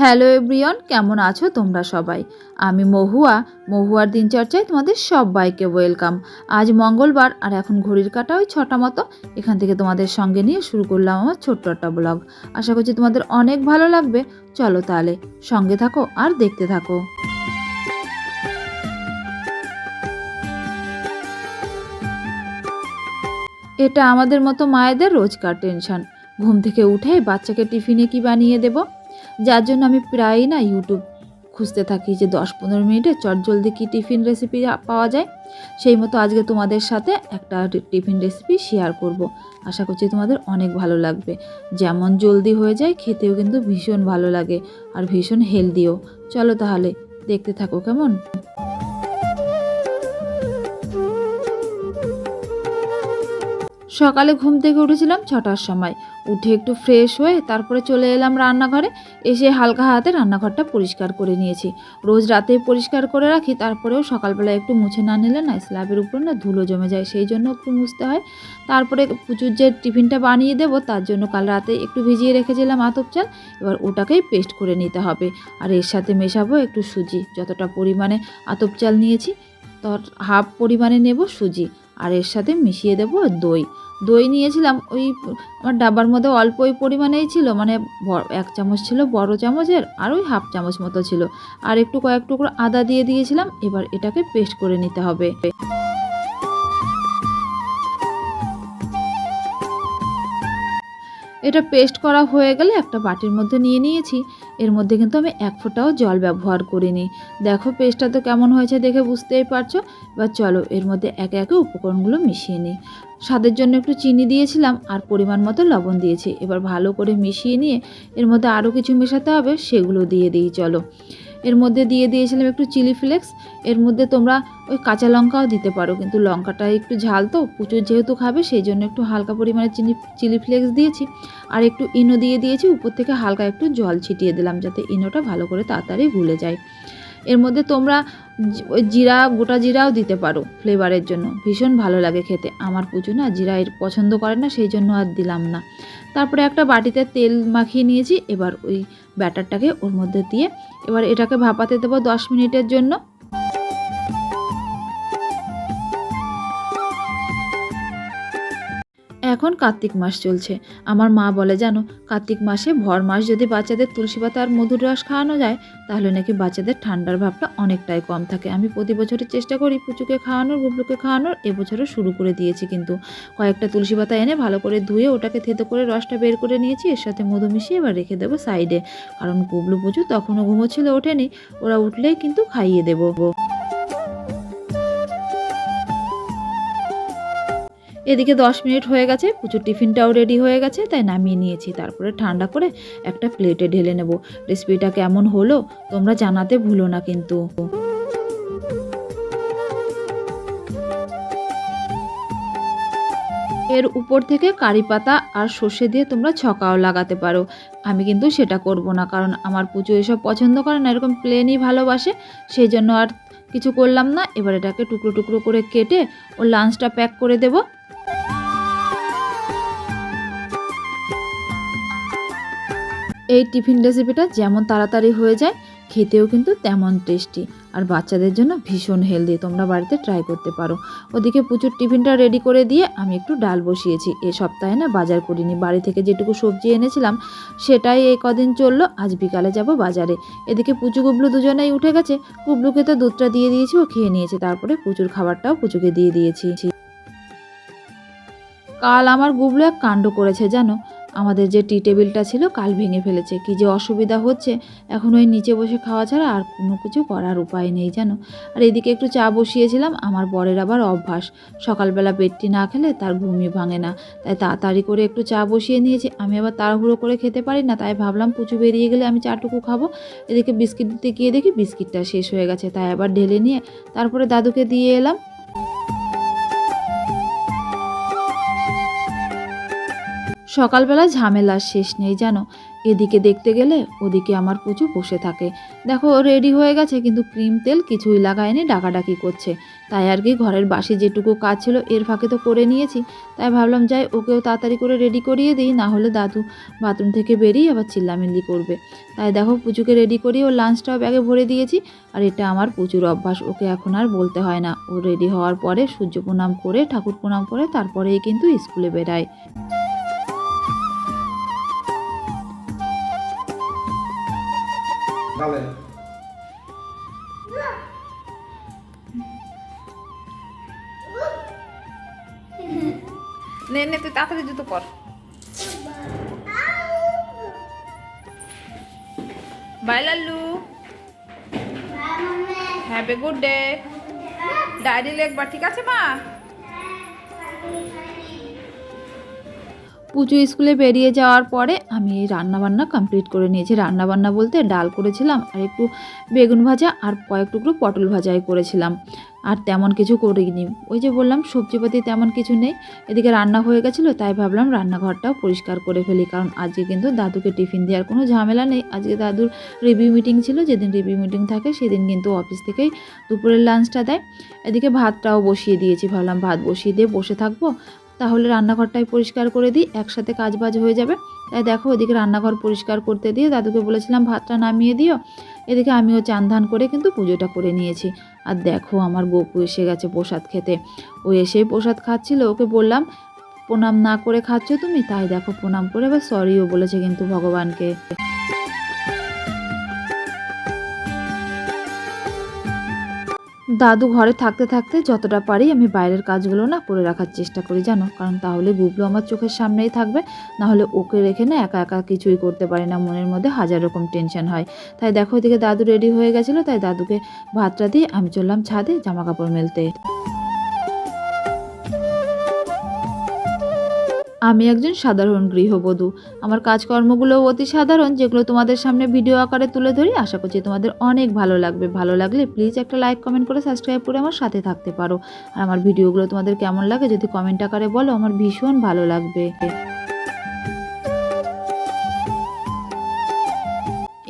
Hello everyone কেমন আছো তোমরা সবাই? আমি মহুয়া, মহুয়ার দিনচর্চায় তোমাদের সবাইকে ওয়েলকাম। আজ মঙ্গলবার, আর এখন ঘড়ির কাটা ওই ছটা মতো। এখান থেকে তোমাদের সঙ্গে নিয়ে শুরু করলাম আমার ছোট্ট একটা ব্লগ। আশা করছি তোমাদের অনেক ভালো লাগবে। চলো তাহলে, সঙ্গে থাকো আর দেখতে থাকো। এটা আমাদের মতো মায়েদের রোজকার টেনশন। ঘুম থেকে উঠে বাচ্চাকে টিফিনে কি বানিয়ে দেব? যার জন্য আমি প্রায়ই না ইউটিউব খুঁজতে থাকি যে দশ পনেরো মিনিটে চটজলদি কি টিফিন রেসিপি পাওয়া যায়। সেই মতো আজকে তোমাদের সাথে একটা টিফিন রেসিপি শেয়ার করব। আশা করছি তোমাদের অনেক ভালো লাগবে। যেমন জলদি হয়ে যায়, খেতেও কিন্তু ভীষণ ভালো লাগে আর ভীষণ হেলদিও চলো তাহলে দেখতে থাকো কেমন? সকালে ঘুম থেকে উঠেছিলাম ছটার সময়। উঠে একটু ফ্রেশ হয়ে তারপরে চলে এলাম রান্নাঘরে। এসে হালকা হাতে রান্নাঘরটা পরিষ্কার করে নিয়েছি। রোজ রাতে পরিষ্কার করে রাখি, তারপরেও সকালবেলা একটু মুছে না নিলে না স্ল্যাবের উপর না ধুলো জমে যায়, সেই জন্য একটু মুছতে হয়। তারপরে পুজোর যে টিফিনটা বানিয়ে দেবো, তার জন্য কাল রাতে একটু ভিজিয়ে রেখেছিলাম আতপ চাল। এবার ওটাকেই পেস্ট করে নিতে হবে। আর এর সাথে মেশাবো একটু সুজি। যতটা পরিমাণে আতপ চাল নিয়েছি তত হাফ পরিমাণে নেব সুজি। আর এর সাথে মিশিয়ে দেব দই। দই নিয়েছিলাম, ওই আমার ডাবার মধ্যে অল্প ওই পরিমাণেই ছিল মানে এক চামচ ছিল বড় চামচের আর ওই হাফ চামচ মতো ছিল। আর একটু কয়েক টুকরো আদা দিয়ে দিয়েছিলাম, এবার এটাকে পেস্ট করে নিতে হবে। এটা পেস্ট করা হয়ে গেলে একটা বাটির মধ্যে নিয়ে নিয়েছি। এর মধ্যে কিন্তু আমি এক ফোঁটাও জল ব্যবহার করিনি। দেখো পেস্টটা তো কেমন হয়েছে দেখে বুঝতেই পারছ। এবার চলো এর মধ্যে একে একে উপকরণগুলো মিশিয়ে নিই। স্বাদের জন্য একটু চিনি দিয়েছিলাম আর পরিমাণ মতো লবণ দিয়েছি। এবার ভালো করে মিশিয়ে নিয়ে এর মধ্যে আরও কিছু মেশাতে হবে, সেগুলো দিয়ে দিই, চলো। এর মধ্যে দিয়ে দিয়েছিলাম একটু চিলি ফ্লেক্স, এর মধ্যে তোমরা ওই কাঁচা লঙ্কাও দিতে পারো, কিন্তু লঙ্কাটা একটু ঝাল তো প্রচুর যেহেতু খাবে, সেই জন্য একটু হালকা পরিমাণে চিনি, চিলি ফ্লেক্স দিয়েছি, আর একটু ইনো দিয়ে দিয়েছি, উপর থেকে হালকা একটু জল ছিটিয়ে দিলাম, যাতে ইনোটা ভালো করে তাড়াতাড়ি গুলে যায়। এর মধ্যে তোমরা জিরা, গোটা জিরাও দিতে পারো ফ্লেভারের জন্য। ভীষণ ভালো লাগে খেতে। আমার পুজো না জিরা এর পছন্দ করে না, সেই জন্য আর দিলাম না। তারপরে একটা বাটিতে তেল মাখিয়ে নিয়েছি, এবার ওই ব্যাটারটাকে ওর মধ্যে দিয়ে এবার এটাকে ভাপাতে দেবো দশ মিনিটের জন্য। এখন কার্তিক মাস চলছে। আমার মা বলে, জানো, কার্তিক মাসে ভর মাস যদি বাচ্চাদের তুলসী পাতা আর মধুর রস খাওয়ানো যায়, তাহলে নাকি বাচ্চাদের ঠান্ডার ভাবটা অনেকটাই কম থাকে। আমি প্রতি বছরই চেষ্টা করি পুচুকে খাওয়ানোর গুবলুকে খাওয়ানোর এবছরও শুরু করে দিয়েছি কিন্তু। কয়েকটা তুলসী পাতা এনে ভালো করে ধুয়ে ওটাকে থেতো করে রসটা বের করে নিয়েছি, এর সাথে মধু মিশিয়ে এবার রেখে দেবো সাইডে। কারণ গুবলু পুজো তখনও ঘুমোচ্ছিল, ওঠেনি। ওরা উঠলেই কিন্তু খাইয়ে দেবো। এদিকে দশ মিনিট হয়ে গেছে, প্রচুর টিফিনটাও রেডি হয়ে গেছে, তাই নামিয়ে নিয়েছি। তারপরে ঠান্ডা করে একটা প্লেটে ঢেলে নেব। রেসিপিটা কেমন হলো তোমরা জানাতে ভুলো না কিন্তু। এর উপর থেকে কারি পাতা আর সর্ষে দিয়ে তোমরা ছকাও লাগাতে পারো। আমি কিন্তু সেটা করব না, কারণ আমার পুজো এসব পছন্দ করে না, এরকম প্লেনই ভালোবাসে সেই জন্য আর কিছু করলাম না। এবার এটাকে টুকরো টুকরো করে কেটে ওর লাঞ্চটা প্যাক করে দেবো। এই টিফিন রেসিপিটা যেমন তাড়াতাড়ি হয়ে যায়, খেতেও কিন্তু তেমন টেস্টি। আর বাচ্চাদের জন্য ভীষণ হেলদি, তোমরা বাড়িতে ট্রাই করতে পারো। ওদিকে প্রচুর টিফিনটা রেডি করে দিয়ে আমি একটু ডাল বসিয়েছি। এ সপ্তাহে না বাজার করিনি। বাড়ি থেকে যেটুকু সবজি এনেছিলাম, সেটাই এই কদিন চলল। আজ বিকালে যাব বাজারে। এদিকে পুচু গুবলু দুজনেই উঠে গেছে। গুবলুকে তো দুধটা দিয়ে দিয়েছি, ও খেয়ে নিয়েছে। তারপরে পুচুর খাবারটাও পুচুকে দিয়ে দিয়েছি। কাল আমার গুবলু এক কাণ্ড করেছে, জানো? আমাদের যে টি টেবিলটা ছিল কাল ভেঙে ফেলেছে। কি যে অসুবিধা হচ্ছে? এখন ওই নিচে বসে খাওয়া ছাড়া আর কোনো কিছু করার উপায় নেই, জানো? আর এদিকে একটু চা বসিয়েছিলাম, আমার বরের আবার অভ্যাস। সকালবেলা পেটটি না খেলে তার ঘুমিয়ে ভাঙে না। তাই তাড়াতাড়ি করে একটু চা বসিয়ে নিয়েছি। আমি আবার তাড়াহুড়ো করে খেতে পারি না, তাই ভাবলাম পুচু বেরিয়ে গেলে আমি চাটুকু খাব। এদিকে বিস্কিট দিতে গিয়ে দেখি বিস্কিটটা শেষ হয়ে গেছে, তাই আবার ঢেলে নিয়ে তারপরে দাদুকে দিয়ে এলাম। সকালবেলা ঝামেলার শেষ নেই জানো। এদিকে দেখতে গেলে ওদিকে আমার পুচু বসে থাকে। দেখো রেডি হয়ে গেছে কিন্তু ক্রিম তেল কিছুই লাগায়নি, ডাকাডাকি করছে। তাই আর কি ঘরের বাসি যেটুকু কাজ ছিল এর ফাঁকে তো করে নিয়েছি। তাই ভাবলাম যাই ওকেও তাড়াতাড়ি করে রেডি করিয়ে দিই, না হলে দাদু বাথরুম থেকে বেরিয়ে আবার চিল্লামিল্লি করবে। তাই দেখো পুচুকে রেডি করিয়ে ও লাঞ্চটাও ব্যাগে ভরে দিয়েছি। আর এটা আমার প্রচুর অভ্যাস, ওকে এখন আর বলতে হয় না। ও রেডি হওয়ার পরে সূর্য প্রণাম করে, ঠাকুর প্রণাম করে, তারপরেই কিন্তু স্কুলে বেরায় গালে নে নে তুই তাড়াতাড়ি জুতো পর। Bye Lallu. Happy good day. Diary লিখবা ঠিক আছে মা? পুজো স্কুলে বেরিয়ে যাওয়ার পরে আমি এই রান্নাবান্না কমপ্লিট করে নিয়েছি। রান্নাবান্না বলতে ডাল করেছিলাম আর একটু বেগুন ভাজা আর কয়েক টুকরো পটল ভাজাই করেছিলাম। আর তেমন কিছু করিনি। ওই যে বললাম, সবজিপাতি তেমন কিছু নেই। এদিকে রান্না হয়ে গেছিল, তাই ভাবলাম রান্নাঘরটাও পরিষ্কার করে ফেলি। কারণ আজকে কিন্তু দাদুকে টিফিন দেওয়ার কোনো ঝামেলা নেই। আজকে দাদুর রিভিউ মিটিং ছিল, যেদিন রিভিউ মিটিং থাকে সেদিন কিন্তু অফিস থেকেই দুপুরের লাঞ্চটা দেয়। এদিকে ভাতটাও বসিয়ে দিয়েছি। ভাবলাম ভাত বসিয়ে দিয়ে বসে থাকব। তাহলে রান্নাঘরটাই পরিষ্কার করে দিই, একসাথে কাজ বাজ হয়ে যাবে। তাই দেখো এদিকে রান্নাঘর পরিষ্কার করতে দিয়ে দাদুকে বলেছিলাম, ভাতটা নামিয়ে দিও। এদিকে আমিও চান ধান করে কিন্তু পুজোটা করে নিয়েছি। আর দেখো আমার গপু এসে গেছে প্রসাদ খেতে। ও এসেই প্রসাদ খাচ্ছিল, ওকে বললাম, প্রণাম না করে খাচ্ছ তুমি? তাই দেখো প্রণাম করে, এবার সরিও বলেছে কিন্তু ভগবানকে। দাদু ঘরে থাকতে থাকতে যতটা পারি আমি বাইরের কাজগুলো না করে রাখার চেষ্টা করি, জানো? কারণ তাহলে গুবলু আমার চোখের সামনেই থাকবে, না হলে ওকে রেখে না একা একা কিছুই করতে পারি না, মনের মধ্যে হাজার রকম টেনশন হয়। তাই দেখো এদিকে দাদু রেডি হয়ে গেছিল, তাই দাদুকে ভাতটা দিয়ে আমি চললাম ছাদে জামা কাপড় মেলতে। আমি একজন সাধারণ গৃহবধূ। আমার কাজকর্মগুলো অতি সাধারণ, যেগুলো তোমাদের সামনে ভিডিও আকারে তুলে ধরি, আশা করছি তোমাদের অনেক ভালো লাগবে। ভালো লাগলে প্লিজ একটা লাইক কমেন্ট করে সাবস্ক্রাইব করে আমার সাথে থাকতে পারো। আর আমার ভিডিওগুলো তোমাদের কেমন লাগে যদি কমেন্ট আকারে বলো, আমার ভীষণ ভালো লাগবে।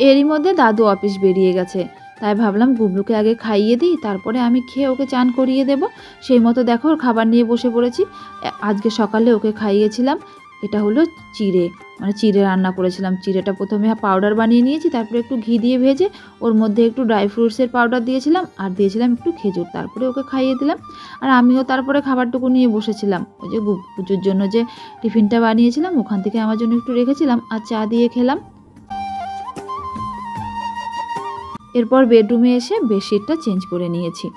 এরই মধ্যে দাদু অফিস বেরিয়ে গেছে। তাই ভাবলাম গুবলুকে আগে খাইয়ে দিই, তারপরে আমি খেয়ে ওকে চান করিয়ে দেব। সেই মতো দেখো খাবার নিয়ে বসে পড়েছি। আজকে সকালে ওকে খাইয়েছিলাম। এটা হলো চিড়ে। মানে চিড়ে রান্না করেছিলাম। চিড়েটা প্রথমে পাউডার বানিয়ে নিয়েছি, তারপরে একটু ঘি দিয়ে ভেজে ওর মধ্যে একটু ড্রাই ফ্রুটসের পাউডার দিয়েছিলাম আর দিয়েছিলাম একটু খেজুর। তারপরে ওকে খাইয়ে দিলাম। আর আমিও তারপরে খাবারটুকু নিয়ে বসেছিলাম। ওই যে পুজোর জন্য যে টিফিনটা বানিয়েছিলাম, ওখান থেকে আমার জন্য একটু রেখেছিলাম আর চা দিয়ে খেলাম। এরপর বেডরুমে এসে বেডশিটটা চেঞ্জ করে নিয়েছি।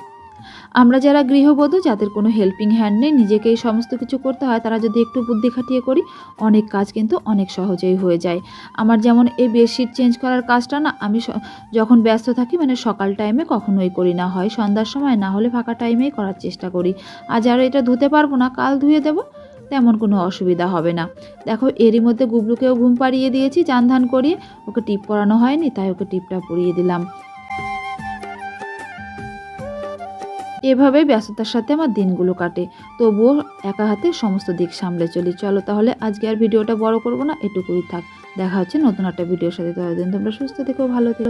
আমরা যারা গৃহবধূ, যাদের কোনো হেল্পিং হ্যান্ড নেই নিজেকেই সমস্ত কিছু করতে হয়, তারা যদি একটু বুদ্ধি খাটিয়ে করি, অনেক কাজ কিন্তু অনেক সহজেই হয়ে যায়। আমার যেমন এই বেডশিট চেঞ্জ করার কাজটা না, আমি যখন ব্যস্ত থাকি মানে সকাল টাইমে কখনোই করি না। হয় সন্ধ্যার সময়, না হলে ফাঁকা টাইমেই করার চেষ্টা করি। আজ আর এটা ধুতে পারব না, কাল ধুয়ে দেবো। তেমন কোনো অসুবিধা হবে না। দেখো, এরই মধ্যে গুবলুকেও ঘুম পাড়িয়ে দিয়েছি চান করিয়ে। ওকে টিপ পরানো হয়নি, তাই ওকে টিপটা পরিয়ে দিলাম। এভাবেই ব্যস্ততার সাথে আমার দিনগুলো কাটে। তবুও একা হাতে সমস্ত দিক সামলে চলি। চলো তাহলে আজকে আর ভিডিওটা বড় করব না, এটুকুই থাক। দেখা হচ্ছে নতুন একটা ভিডিওর সাথে। ততদিন তোমরা সুস্থ থেকো, ভালো থেকো।